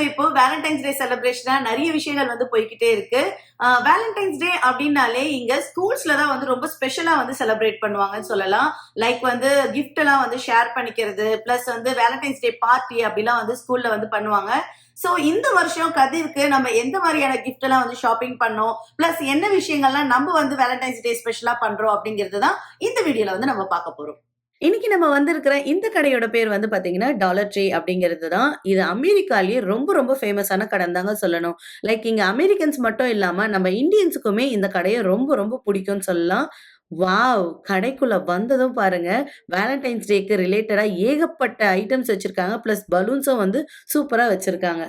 யூஎஸ்ல இப்போ வேலண்டைன்ஸ் டே செலிப்ரேஷனா நிறைய விஷயங்கள் வந்து போய்கிட்டே இருக்கு. வேலண்டைன்ஸ் டே அப்படின்னாலே இங்க ஸ்கூல்ஸ்ல தான் வந்து ரொம்ப ஸ்பெஷலா வந்து செலிப்ரேட் பண்ணுவாங்கன்னு சொல்லலாம். லைக் வந்து கிஃப்ட் எல்லாம் வந்து ஷேர் பண்ணிக்கிறது பிளஸ் வந்து வேலண்டைன்ஸ் டே பார்ட்டி அப்படிலாம் வந்து ஸ்கூல்ல வந்து பண்ணுவாங்க. ஸோ இந்த வருஷம் கதிர்க்கு நம்ம எந்த மாதிரியான கிஃப்ட் எல்லாம் வந்து ஷாப்பிங் பண்ணோம்? பிளஸ் என்ன விஷயங்கள்லாம் நம்ம வந்து வேலண்டைன்ஸ் டே ஸ்பெஷலா பண்றோம் அப்படிங்கிறது தான் இந்த வீடியோல வந்து நம்ம பார்க்க போறோம். இன்னைக்கு நம்ம வந்திருக்கிற இந்த கடையோட பேர் வந்து பார்த்தீங்கன்னா டாலர் ட்ரீ அப்படிங்கிறது தான். இது அமெரிக்காலேயே ரொம்ப ரொம்ப ஃபேமஸான கடன் தாங்க சொல்லணும். லைக் இங்கே அமெரிக்கன்ஸ் மட்டும் இல்லாமல் நம்ம இந்தியன்ஸுக்குமே இந்த கடையை ரொம்ப ரொம்ப பிடிக்கும்னு சொல்லலாம். வாவ் கடைக்குள்ள வந்ததும் பாருங்க வேலண்டைன்ஸ் டேக்கு ரிலேட்டடாக ஏகப்பட்ட ஐட்டம்ஸ் வச்சுருக்காங்க. ப்ளஸ் பலூன்ஸும் வந்து சூப்பராக வச்சுருக்காங்க.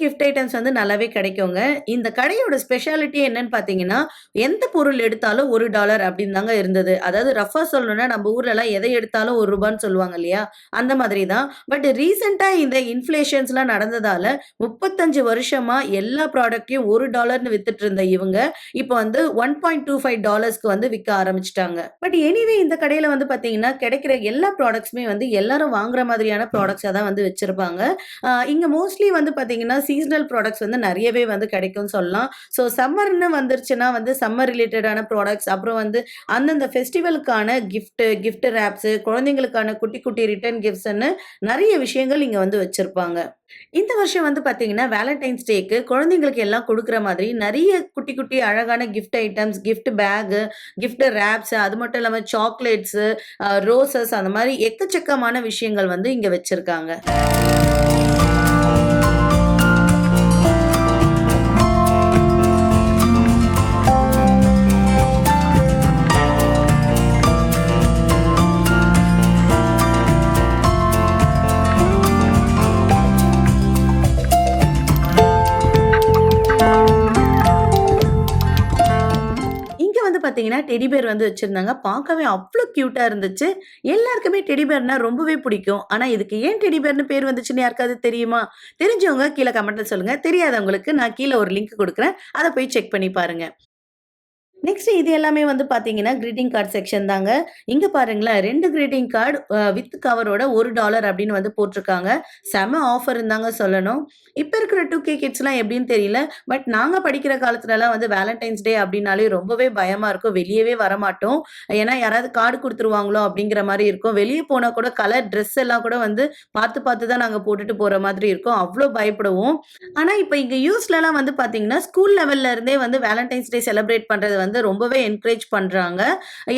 கிஃப்ட் ஐட்டம்ஸ் வந்து நல்லாவே கிடைக்குங்க. இந்த கடையோட ஸ்பெஷாலிட்டி என்னன்னு பார்த்தீங்கன்னா எந்த பொருள் எடுத்தாலும் ஒரு டாலர் அப்படின்னு தாங்க இருந்தது. அதாவது ரஃபா சொல்லணும்னா நம்ம ஊர்ல எல்லாம் எதை எடுத்தாலும் ஒரு ரூபான்னு சொல்லுவாங்க இல்லையா? அந்த மாதிரி தான். பட் ரீசெண்டா இந்த இன்ஃபிளேஷன்ஸ்லாம் நடந்ததால முப்பத்தஞ்சு வருஷமா எல்லா ப்ராடக்ட்டையும் ஒரு டாலர்னு வித்துட்டு இருந்த இவங்க இப்போ வந்து ஒன் பாயிண்ட் டூ ஃபைவ் டாலர்ஸ்க்கு வந்து விற்க ஆரம்பிச்சிட்டாங்க. பட் எனிவே இந்த கடையில வந்து பாத்தீங்கன்னா கிடைக்கிற எல்லா ப்ராடக்ட்ஸுமே வந்து எல்லாரும் வாங்குற மாதிரியான ப்ராடக்ட்ஸாக தான் வந்து வச்சிருப்பாங்க. இங்கே இங்க மோஸ்ட்லி வந்து பாத்தீங்கன்னா சீசனல் ப்ராடக்ட்ஸ் வந்து நிறையவே வந்து கிடைக்கும்னு சொல்லலாம். ஸோ சம்மர்னு வந்துருச்சுன்னா வந்து சம்மர் ரிலேட்டடான ப்ராடக்ட்ஸ் அப்புறம் வந்து அந்தந்த ஃபெஸ்டிவலுக்கான கிஃப்ட்டு கிஃப்ட் ரேப்ஸு குழந்தைங்களுக்கான குட்டி குட்டி ரிட்டர்ன் கிஃப்ட்ஸ்ன்னு நிறைய விஷயங்கள் இங்கே வந்து வச்சுருப்பாங்க. இந்த வருஷம் வந்து பார்த்தீங்கன்னா வேலண்டைன்ஸ் டேக்கு குழந்தைங்களுக்கு எல்லாம் கொடுக்குற மாதிரி நிறைய குட்டி குட்டி அழகான gift items gift bag gift wraps அது மட்டும் இல்லாமல் சாக்லேட்ஸு ரோசஸ் அந்த மாதிரி எக்கச்சக்கமான விஷயங்கள் வந்து இங்கே வச்சுருக்காங்க. பார்த்தீங்கன்னா டெடிபேர் டெடி பேர் வந்து வச்சிருந்தாங்க. பார்க்கவே அவ்வளோ க்யூட்டாக இருந்துச்சு. எல்லாருக்குமே டெடிபேர்னா ரொம்பவே பிடிக்கும். ஆனா இதுக்கு ஏன் டெடி பேர்னு பேர் வந்துச்சுன்னு யாருக்காவது தெரியுமா? தெரிஞ்சவங்க கீழே கமெண்ட்டில் சொல்லுங்க. தெரியாதவங்களுக்கு நான் கீழே ஒரு லிங்க் கொடுக்குறேன். அதை போய் செக் பண்ணி பாருங்க. நெக்ஸ்ட் இது எல்லாமே வந்து பார்த்தீங்கன்னா கிரீட்டிங் கார்டு செக்ஷன் தாங்க. இங்க பாருங்களேன் ரெண்டு கிரீட்டிங் கார்டு வித் கவரோட ஒரு டாலர் அப்படின்னு வந்து போட்டிருக்காங்க. செம ஆஃபர் இருந்தாங்க சொல்லணும். இப்போ இருக்கிற டூ கே கிட்ஸ்லாம் எப்படின்னு தெரியல. பட் நாங்கள் படிக்கிற காலத்துலலாம் வந்து வேலண்டைன்ஸ் டே அப்படின்னாலே ரொம்பவே பயமா இருக்கும். வெளியவே வரமாட்டோம். ஏன்னா யாராவது கார்டு கொடுத்துருவாங்களோ அப்படிங்கிற மாதிரி இருக்கும். வெளியே போனால் கூட கலர் ட்ரெஸ் எல்லாம் கூட வந்து பார்த்து பார்த்து தான் நாங்கள் போட்டுட்டு போகிற மாதிரி இருக்கும். அவ்வளோ பயப்படுவோம். ஆனால் இப்போ இங்கே யூஸ்லலாம் வந்து பார்த்தீங்கன்னா ஸ்கூல் லெவல்ல இருந்தே வந்து வேலண்டைன்ஸ் டே செலிப்ரேட் பண்றது வந்து ரொம்பவே என்கரேஜ் பண்றாங்க.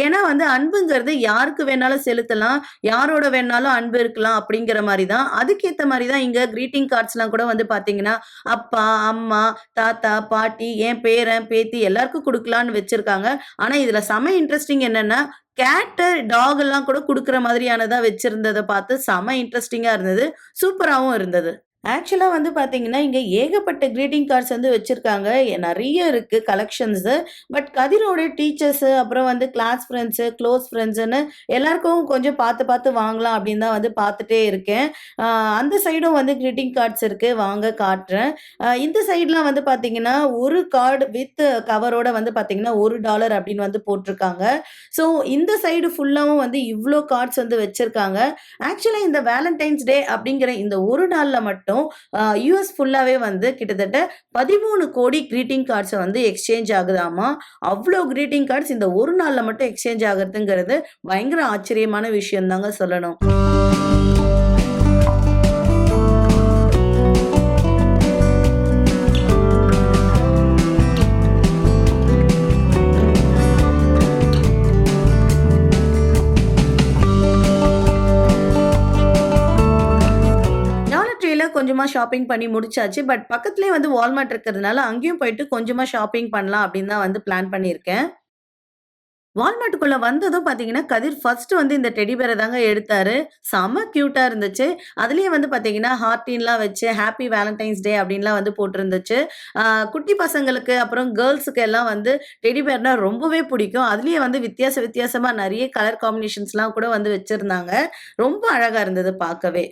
ஏன்னா வந்து அன்புங்கிறது யாருக்கு வேணாலும் செலுத்தலாம் யாரோட வேணாலும் அன்பு இருக்கலாம் அப்படிங்கிற மாதிரி தான் அதுக்கேற்ற மாதிரி தான் இங்க greeting கார்ட்ஸ்லாம் கூட வந்து பாத்தீங்கன்னா அப்பா அம்மா தாத்தா பாட்டி என் பேரன் பேத்தி எல்லாருக்கும் கொடுக்கலான்னு வச்சிருக்காங்க. ஆனா இதுல செம இன்ட்ரெஸ்டிங் என்னன்னா கேட்டு டாக் எல்லாம் கூட கொடுக்குற மாதிரியானதா வச்சிருந்ததை பார்த்து செம இன்ட்ரெஸ்டிங்கா இருந்தது. சூப்பராகவும் இருந்தது. ஆக்சுவலாக வந்து பார்த்தீங்கன்னா இங்கே ஏகப்பட்ட க்ரீட்டிங் கார்ட்ஸ் வந்து வச்சுருக்காங்க. நிறைய இருக்குது கலெக்ஷன்ஸு பட் கதிரோட டீச்சர்ஸு அப்புறம் வந்து கிளாஸ் ஃப்ரெண்ட்ஸு க்ளோஸ் ஃப்ரெண்ட்ஸுன்னு எல்லாருக்கும் கொஞ்சம் பார்த்து பார்த்து வாங்கலாம் அப்படின்னு தான் வந்து பார்த்துட்டே இருக்கேன். அந்த சைடும் வந்து க்ரீட்டிங் கார்ட்ஸ் இருக்குது வாங்க காட்டுறேன். இந்த சைட்லாம் வந்து பார்த்தீங்கன்னா ஒரு கார்டு வித் கவரோட வந்து பார்த்தீங்கன்னா ஒரு டாலர் அப்படின்னு வந்து போட்டிருக்காங்க. ஸோ இந்த சைடு ஃபுல்லாகவும் வந்து இவ்வளோ கார்ட்ஸ் வந்து வச்சுருக்காங்க. ஆக்சுவலாக இந்த வேலண்டைன்ஸ் டே அப்படிங்கிற இந்த ஒரு நாளில் மட்டும் யூஎஸ் ஃபுல்லாகவே வந்து கிட்டத்தட்ட பதிமூணு கோடி க்ரீட்டிங் கார்ட்ஸை வந்து எக்ஸ்சேஞ்ச் ஆகுதாமா? அவ்வளோ க்ரீட்டிங் கார்ட்ஸ் இந்த ஒரு நாளில் மட்டும் எக்ஸ்சேஞ்ச் ஆகுறதுங்கிறது பயங்கர ஆச்சரியமான விஷயம் தாங்க சொல்லணும். கொஞ்சமாக ஷாப்பிங் பண்ணி முடிச்சாச்சு. பட் பக்கத்துலேயே வந்து வால்மார்ட் இருக்கிறதுனால அங்கேயும் போயிட்டு கொஞ்சமாக ஷாப்பிங் பண்ணலாம் அப்படின்னு தான் வந்து பிளான் பண்ணியிருக்கேன். வால்மார்ட்டுக்குள்ளே வந்ததும் பார்த்தீங்கன்னா கதிர் ஃபர்ஸ்ட் வந்து இந்த டெடி பேரை தாங்க எடுத்தாரு. செம க்யூட்டாக இருந்துச்சு. அதுலேயே வந்து பார்த்தீங்கன்னா ஹார்டின்லாம் வச்சு ஹாப்பி வேலண்டைன்ஸ் டே அப்படின்லாம் வந்து போட்டிருந்துச்சு. குட்டி பசங்களுக்கு அப்புறம் கேர்ள்ஸுக்கு எல்லாம் வந்து டெடிபேர்னால் ரொம்பவே பிடிக்கும். அதுலேயே வந்து வித்தியாச வித்தியாசமாக நிறைய கலர் காம்பினேஷன்ஸ்லாம் கூட வந்து வச்சுருந்தாங்க. ரொம்ப அழகாக இருந்தது பார்க்கவே.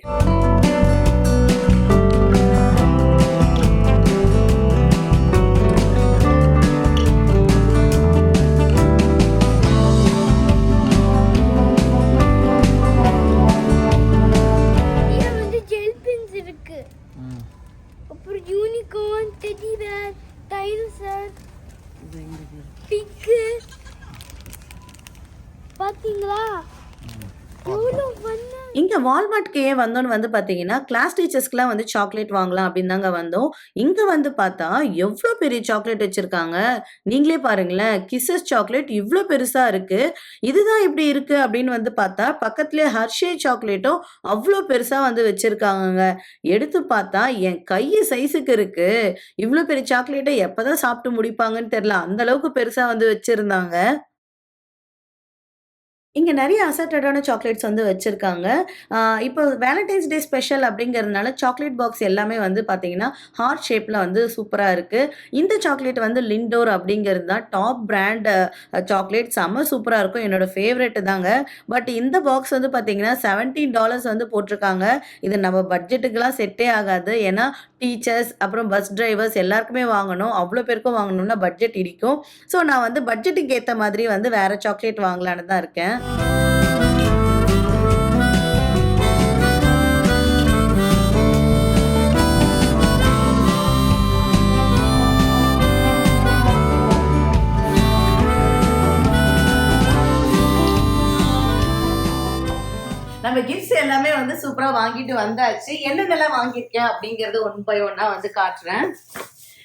வால்மார்ட்க்கு ஏன் வந்தோம்னு வந்து பார்த்தீங்கன்னா கிளாஸ் டீச்சர்ஸ்க்குலாம் வந்து சாக்லேட் வாங்கலாம் அப்படின்னு தாங்க வந்தோம். இங்கே வந்து பார்த்தா எவ்வளோ பெரிய சாக்லேட் வச்சுருக்காங்க? நீங்களே பாருங்களேன் கிசஸ் சாக்லேட் இவ்வளோ பெருசாக இருக்குது இதுதான் இப்படி இருக்குது அப்படின்னு வந்து பார்த்தா பக்கத்துலேயே ஹர்ஷே சாக்லேட்டும் அவ்வளோ பெருசாக வந்து வச்சுருக்காங்க எடுத்து பார்த்தா என் கை சைஸுக்கு இருக்குது இவ்வளோ பெரிய சாக்லேட்டை எப்போ தான் சாப்பிட்டு முடிப்பாங்கன்னு தெரில அந்த அளவுக்கு வந்து வச்சுருந்தாங்க. இங்கே நிறைய அசட்டடான சாக்லேட்ஸ் வந்து வச்சுருக்காங்க இப்போ வேலண்டைன்ஸ் டே ஸ்பெஷல் அப்படிங்கிறதுனால சாக்லேட் பாக்ஸ் எல்லாமே வந்து பார்த்தீங்கன்னா, ஹார்ட் ஷேப்பில் வந்து சூப்பராக இருக்குது இந்த சாக்லேட் வந்து லிண்டோர் அப்படிங்கிறது தான் டாப் பிராண்ட் சாக்லேட் செம்ம சூப்பராக இருக்கும். என்னோட ஃபேவரெட்டு தாங்க. பட் இந்த பாக்ஸ் வந்து பார்த்தீங்கன்னா, $17 வந்து போட்டிருக்காங்க. இது நம்ம பட்ஜெட்டுக்கெலாம் செட்டே ஆகாது. ஏன்னா டீச்சர்ஸ், அப்புறம் பஸ் டிரைவர்ஸ் எல்லாருக்குமே வாங்கணும். அவ்வளோ பேருக்கும் வாங்கணும்னா பட்ஜெட் இடிக்கும். ஸோ நான் வந்து பட்ஜெட்டுக்கு ஏற்ற மாதிரி வந்து வேற சாக்லேட் வாங்கலான்னு தான் இருக்கேன். நம்ம கிஃப்ட்ஸ் எல்லாமே வந்து சூப்பரா வாங்கிட்டு வந்தாச்சு. என்னென்னலாம் வாங்கியிருக்கேன் அப்படிங்கிறது ஒன் பை ஒன்னா வந்து காட்டுறேன்.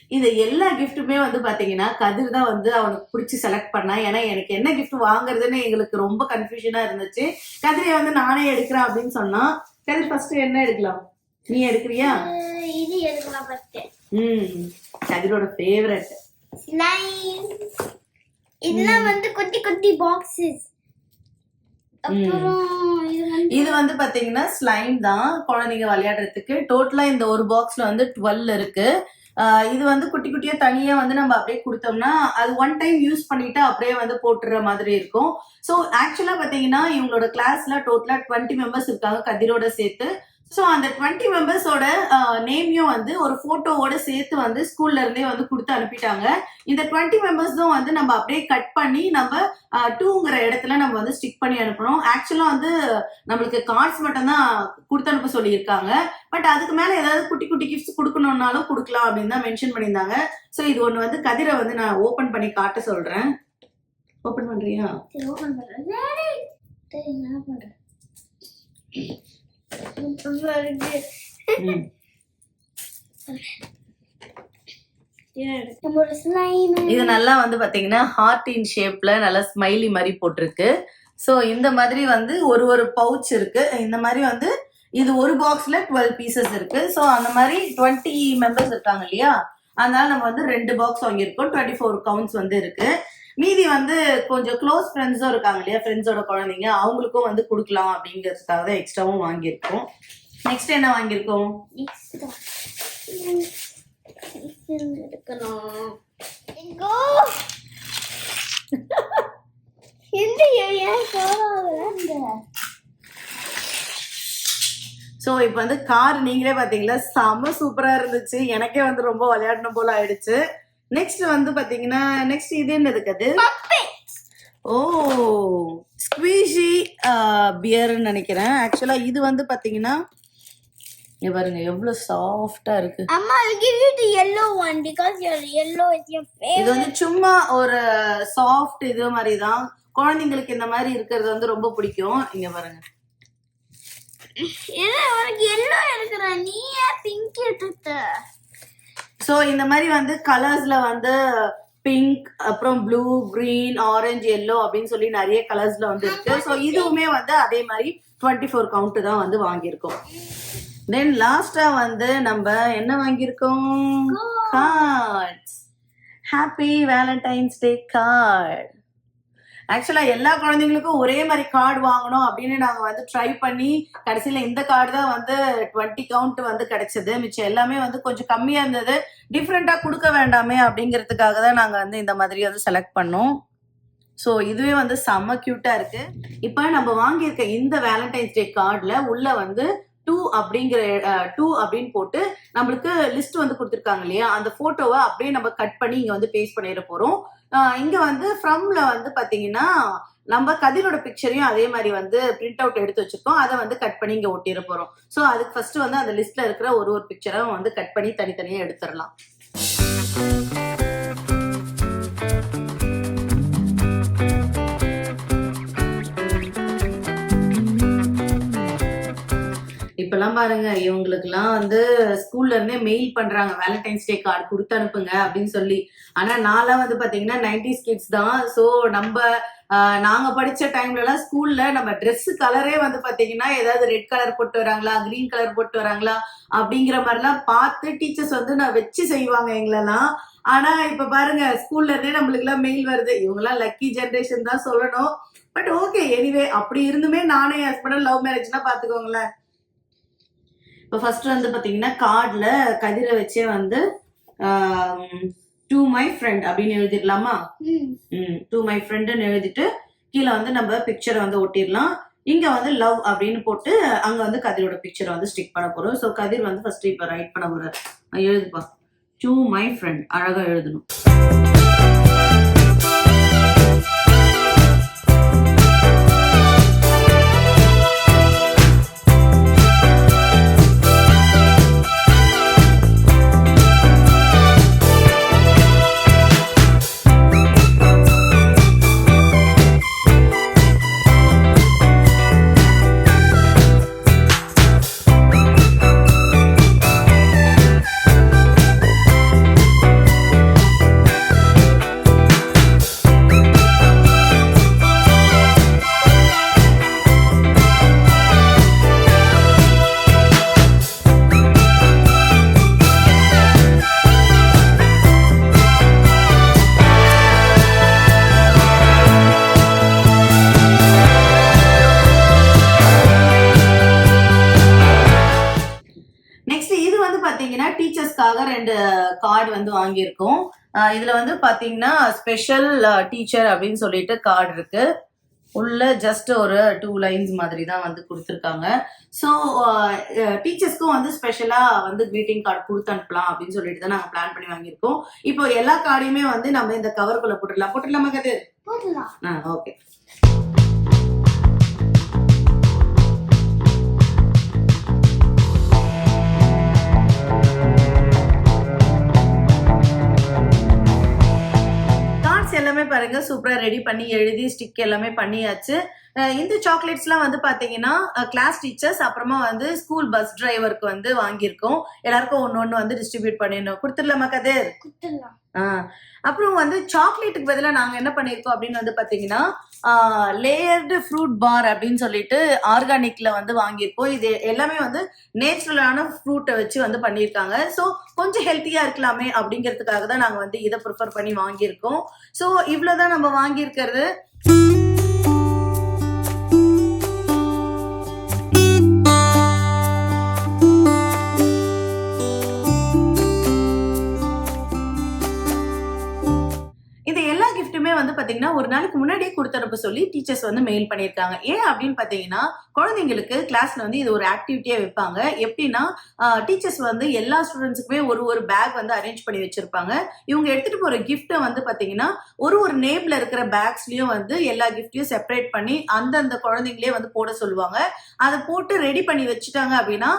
இது எல்லா கிஃப்ட்டுமே வந்து பார்த்தீங்கன்னா, கதிர் தான் வந்து அவனுக்கு புடிச்சு செலக்ட் பண்ணான். ஏன்னா, எனக்கு என்ன கிஃப்ட் வாங்குறதுன்னு எங்களுக்கு ரொம்ப கன்ஃப்யூஷனா இருந்துச்சு. கதிரை வந்து நானே எடுக்கிறேன் அப்படின்னு சொன்னான். கதிர் ஃபர்ஸ்ட் என்ன எடுக்கலாம்? நீ எடுக்கிறியா? இது எடுக்கலாம் ஃபர்ஸ்ட் ம். கதிரோட ஃபேவரட். இதெல்லாம் வந்து குட்டி குட்டி பாக்ஸஸ் இது வந்து பாத்தீங்கன்னா ஸ்லைம் தான். குழந்தைங்க விளையாடுறதுக்கு. டோட்டலா இந்த ஒரு பாக்ஸ்ல வந்து டுவெல் இருக்கு. இது வந்து குட்டி குட்டியா தனியா வந்து நம்ம அப்படியே கொடுத்தோம்னா அது ஒன் டைம் யூஸ் பண்ணிட்டு அப்படியே வந்து போட்டுற மாதிரி இருக்கும். ஸோ ஆக்சுவலா பாத்தீங்கன்னா இவங்களோட கிளாஸ்ல டோட்டலா டுவெண்ட்டி மெம்பர்ஸ் இருக்காங்க கதிரோட சேர்த்து. ஸோ அந்த டுவெண்ட்டி மெம்பர்ஸோட நேமையும் வந்து ஒரு ஃபோட்டோவோட சேர்த்து வந்து ஸ்கூல்ல இருந்தே வந்து கொடுத்து அனுப்பிட்டாங்க. இந்த டுவெண்ட்டி மெம்பர்ஸும் வந்து நம்ம அப்படியே கட் பண்ணி நம்ம டூங்கிற இடத்துல நம்ம வந்து ஸ்டிக் பண்ணி அனுப்பணும். ஆக்சுவலாக வந்து நம்மளுக்கு கார்ட்ஸ் மட்டும் தான் கொடுத்து அனுப்ப சொல்லியிருக்காங்க. பட் அதுக்கு மேலே ஏதாவது குட்டி குட்டி கிஃப்ட்ஸ் கொடுக்கணும்னாலும் கொடுக்கலாம் அப்படின்னு தான் மென்ஷன் பண்ணியிருந்தாங்க. ஸோ இது ஒன்று வந்து கதிரை வந்து நான் ஓப்பன் பண்ணி காட்ட சொல்கிறேன் ஓப்பன் பண்ணுறியா ஓப்பன் பண்ணுறேன் ஸ்லைம் இது நல்லா வந்து பாத்தீங்கன்னா ஹார்ட் இன் ஷேப்ல நல்லா ஸ்மைலி மாதிரி போட்டிருக்கு. ஸோ இந்த மாதிரி வந்து ஒரு ஒரு பவுச் இருக்கு. இந்த மாதிரி வந்து இது ஒரு பாக்ஸ்ல டுவெல் பீசஸ் இருக்கு. ஸோ அந்த மாதிரி டுவெண்ட்டி மெம்பர்ஸ் இருக்காங்க இல்லையா? அதனால நம்ம வந்து ரெண்டு பாக்ஸ் வாங்கியிருக்கோம். டுவெண்ட்டி ஃபோர் கவுண்ட்ஸ் வந்து இருக்கு. மீதி வந்து கொஞ்சம் க்ளோஸ் ஃப்ரெண்ட்ஸும் இருக்காங்க இல்லையா? ஃப்ரெண்ட்ஸோட குழந்தைங்க அவங்களுக்கும் வந்து கொடுக்கலாம் அப்படிங்கிறதுக்காக தான் எக்ஸ்ட்ராவும் வாங்கியிருக்கோம். நெக்ஸ்ட் என்ன வாங்கியிருக்கோம்? ஸோ இப்போ வந்து கார் நீங்களே பார்த்தீங்களா செம சூப்பராக இருந்துச்சு. எனக்கே வந்து ரொம்ப விளையாடணும் போல ஆயிடுச்சு. நெக்ஸ்ட் வந்து பார்த்தீங்கன்னா நெக்ஸ்ட் இது என்னது அது ஓ ஸ்குவீஷி பியர்னு நினைக்கிறேன். ஆக்சுவலாக இது வந்து பார்த்தீங்கன்னா இங்க பாருங்க எவ்வளோ சாஃப்டாக இருக்கு. Amma, I'll give you the yellow one because your yellow is your இது favorite. வந்து சும்மா ஒரு சாஃப்ட் இது மாதிரி தான் குழந்தைங்களுக்கு இந்த மாதிரி இருக்கிறது வந்து ரொம்ப பிடிக்கும். இங்க பாருங்க. இது உனக்கு yellow எடுக்கிற நீ ஏன் பிங்க் எடுத்த ஸோ இந்த மாதிரி வந்து கலர்ஸ்ல வந்து பிங்க் அப்புறம் ப்ளூ green ஆரஞ்சு எல்லோ அப்படின்னு சொல்லி நிறைய கலர்ஸ்ல வந்து இருக்கு. ஸோ இதுவுமே வந்து அதே மாதிரி டுவெண்ட்டி ஃபோர் கவுண்ட் தான் வந்து வாங்கியிருக்கோம். தென் லாஸ்டா வந்து நம்ம என்ன வாங்கியிருக்கோம்? Cards happy valentine's day card ஆக்சுவலா எல்லா குழந்தைங்களுக்கும் ஒரே மாதிரி கார்டு வாங்கணும் அப்படின்னு நாங்க வந்து ட்ரை பண்ணி கடைசியில இந்த கார்டு தான் வந்து டுவெண்ட்டி கவுண்ட் வந்து கிடைச்சது. மிச்சம் எல்லாமே வந்து கொஞ்சம் கம்மியா இருந்தது. டிஃப்ரெண்டா கொடுக்க வேண்டாமே அப்படிங்கிறதுக்காக தான் நாங்க வந்து இந்த மாதிரி வந்து செலக்ட் பண்ணோம். ஸோ இதுவே வந்து செம்ம கியூட்டா இருக்கு. இப்போ நம்ம வாங்கியிருக்க இந்த வேலண்டைன்ஸ் டே கார்டில் உள்ள வந்து டூ அப்படிங்கிற டூ அப்படின்னு போட்டு நம்மளுக்கு லிஸ்ட் வந்து கொடுத்துருக்காங்க இல்லையா? அந்த போட்டோவை அப்படியே நம்ம கட் பண்ணி இங்க வந்து பேஸ்ட் பண்ணிட போறோம். ஆஹ் இங்க வந்து ஃப்ரம்ல வந்து பாத்தீங்கன்னா நம்ம கதிரோட பிக்சரையும் அதே மாதிரி வந்து பிரிண்ட் அவுட் எடுத்து வச்சிருக்கோம். அதை வந்து கட் பண்ணி இங்க ஒட்டிட போறோம். ஸோ அதுக்கு ஃபர்ஸ்ட் வந்து அந்த லிஸ்ட்ல இருக்கிற ஒரு ஒரு பிக்சரும் வந்து கட் பண்ணி தனித்தனியா எடுத்துடலாம். இப்பெல்லாம் பாருங்க இவங்களுக்குலாம் வந்து ஸ்கூல்ல இருந்தே மெயில் பண்றாங்க. வேலண்டைன்ஸ் டே கார்டு கொடுத்து அனுப்புங்க அப்படின்னு சொல்லி. ஆனா நான்லாம் வந்து பாத்தீங்கன்னா நைன்டிஸ் கிட்ஸ் தான். ஸோ நம்ம நாங்க படிச்ச டைம்ல எல்லாம் ஸ்கூல்ல நம்ம ட்ரெஸ் கலரே வந்து பாத்தீங்கன்னா ஏதாவது ரெட் கலர் போட்டு வராங்களா கிரீன் கலர் போட்டு வராங்களா அப்படிங்கிற மாதிரிலாம் பார்த்து டீச்சர்ஸ் வந்து நான் வச்சு செய்வாங்க எங்களெல்லாம். ஆனா இப்ப பாருங்க ஸ்கூல்ல இருந்தே நம்மளுக்கு எல்லாம் மெயில் வருது. இவங்கெல்லாம் லக்கி ஜென்ரேஷன் தான் சொல்லணும். பட் ஓகே எனிவே அப்படி இருந்துமே நானே ஹஸ்பண்ட் லவ் மேரேஜ்னா பாத்துக்கோங்களேன். இப்போ ஃபர்ஸ்ட் வந்து பாத்தீங்கன்னா கார்டில் கதிரை வச்சே வந்து டு மை ஃப்ரெண்ட் அப்படின்னு எழுதிடலாமா? ம். டு மை ஃப்ரெண்டுன்னு எழுதிட்டு கீழே வந்து நம்ம பிக்சரை வந்து ஒட்டிடலாம். இங்க வந்து லவ் அப்படின்னு போட்டு அங்க வந்து கதிரோட பிக்சரை வந்து ஸ்டிக் பண்ண போறோம். ஸோ கதிர் வந்து ஃபர்ஸ்ட் இப்போ ரைட் பண்ண போறாரு. எழுதுப்பா. டு மை ஃப்ரெண்ட் அழகா எழுதணும். கார்டு வந்து வாங்கியிருக்கோம். இதுல வந்து பாத்தீங்கன்னா ஸ்பெஷல் டீச்சர் அப்படின்னு சொல்லிட்டு கார்டு இருக்கு. உள்ள ஜஸ்ட் ஒரு டூ லைன்ஸ் மாதிரி தான் வந்து கொடுத்துருக்காங்க. ஸோ டீச்சர்ஸ்க்கும் வந்து ஸ்பெஷலாக வந்து greeting கார்டு கொடுத்து அனுப்பலாம் அப்படின்னு சொல்லிட்டு தான் நாங்கள் பிளான் பண்ணி வாங்கியிருக்கோம். இப்போ எல்லா கார்டையுமே வந்து நம்ம இந்த கவருக்குள்ள போட்டுடலாம். போட்டுடலாமா கது போடலாம் ஆ ஓகே எல்லாமே பாருங்க. சூப்பரா ரெடி பண்ணி எழுதி ஸ்டிக் எல்லாமே பண்ணியாச்சு. இந்த சாக்லேட்ஸ்லாம் வந்து பாத்தீங்கன்னா கிளாஸ் டீச்சர்ஸ் அப்புறமா வந்து ஸ்கூல் பஸ் டிரைவருக்கு வந்து வாங்கியிருக்கோம். எல்லாருக்கும் ஒன்று ஒன்று வந்து டிஸ்ட்ரிபியூட் பண்ணிடணும் கொடுத்துடலாமா கதிர். அப்புறம் வந்து சாக்லேட்டுக்கு பதிலாக நாங்கள் என்ன பண்ணியிருக்கோம் அப்படின்னு வந்து பார்த்தீங்கன்னா லேயர்டு ஃப்ரூட் பார் அப்படின்னு சொல்லிட்டு ஆர்கானிக்ல வந்து வாங்கியிருக்கோம். இது எல்லாமே வந்து நேச்சுரலான ஃப்ரூட்டை வச்சு வந்து பண்ணியிருக்காங்க. ஸோ கொஞ்சம் ஹெல்த்தியாக இருக்கலாமே அப்படிங்கிறதுக்காக தான் நாங்கள் வந்து இதை ப்ரிஃபர் பண்ணி வாங்கியிருக்கோம். ஸோ இவ்வளோ தான் நம்ம வாங்கியிருக்கிறது. ஒரு நாளைக்கு முன்னாடியே கொடுத்தனுப்ப சொல்லி டீச்சர்ஸ் வந்து மெயில் பண்ணியிருக்காங்க. ஏன் அப்படின்னு பார்த்தீங்கன்னா குழந்தைங்களுக்கு கிளாஸ்ல வந்து இது ஒரு ஆக்டிவிட்டியா வைப்பாங்க. எப்படின்னா டீச்சர்ஸ் வந்து எல்லா ஸ்டூடெண்ட்ஸுக்குமே ஒரு ஒரு பேக் வந்து அரேஞ்ச் பண்ணி வச்சிருப்பாங்க. இவங்க எடுத்துட்டு போற கிஃப்ட்டை வந்து பாத்தீங்கன்னா ஒரு ஒரு நேம்ல இருக்கிற பேக்ஸ்லயும் வந்து எல்லா கிஃப்ட்டையும் செப்பரேட் பண்ணி அந்தந்த குழந்தைங்களே வந்து போட சொல்லுவாங்க. அதை போட்டு ரெடி பண்ணி வச்சுட்டாங்க அப்படின்னா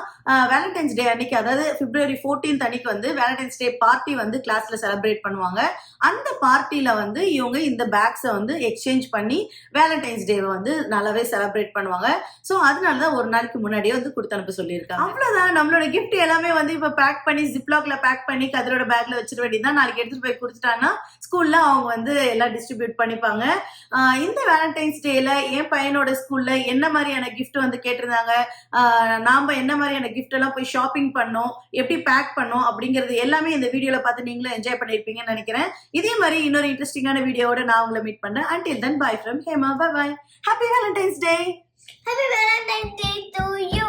வேலண்டைன்ஸ் டே அன்னைக்கு அதாவது பிப்ரவரி 14th அன்னைக்கு வந்து வேலண்டைன்ஸ் டே பார்ட்டி வந்து கிளாஸ்ல செலிப்ரேட் பண்ணுவாங்க. அந்த பார்ட்டியில வந்து இவங்க இந்த பேக்ஸை வந்து எக்ஸ்சேஞ்ச் பண்ணி வேலண்டைன்ஸ் டேவை வந்து நல்லாவே செலிப்ரேட் பண்ணுவாங்க. ஸோ அதனால தான் ஒரு நாளைக்கு முன்னாடியே வந்து கொடுத்து அனுப்ப சொல்லியிருக்காங்க. அவ்வளோதான் நம்மளோட கிஃப்ட் எல்லாமே வந்து இப்போ பேக் பண்ணி ஜிப்லாக்ல பேக் பண்ணி கதிரோட பேக்ல வச்சிட வேண்டியதான் நாளைக்கு எடுத்துட்டு போய் கொடுத்துட்டாங்கன்னா ஸ்கூல்ல அவங்க வந்து எல்லாம் டிஸ்ட்ரிபியூட் பண்ணிப்பாங்க. இந்த வேலண்டைன்ஸ் டேல என் பையனோட ஸ்கூல்ல என்ன மாதிரியான கிஃப்ட் வந்து கேட்டிருந்தாங்க? நாம என்ன மாதிரியான கிஃப்ட் எல்லாம் போய் ஷாப்பிங் பண்ணோம்? எப்படி பேக் பண்ணோம்? அப்படிங்கிறது எல்லாமே இந்த வீடியோல பார்த்து நீங்களும் என்ஜாய் பண்ணிருப்பீங்கன்னு நினைக்கிறேன். இதே மாதிரி இன்னொரு இன்ட்ரெஸ்டிங்கான வீடியோவோட நான் உங்களை மீட் பண்ணேன் until then bye from Hema bye bye. Happy valentine's day Happy Valentine's Day to you.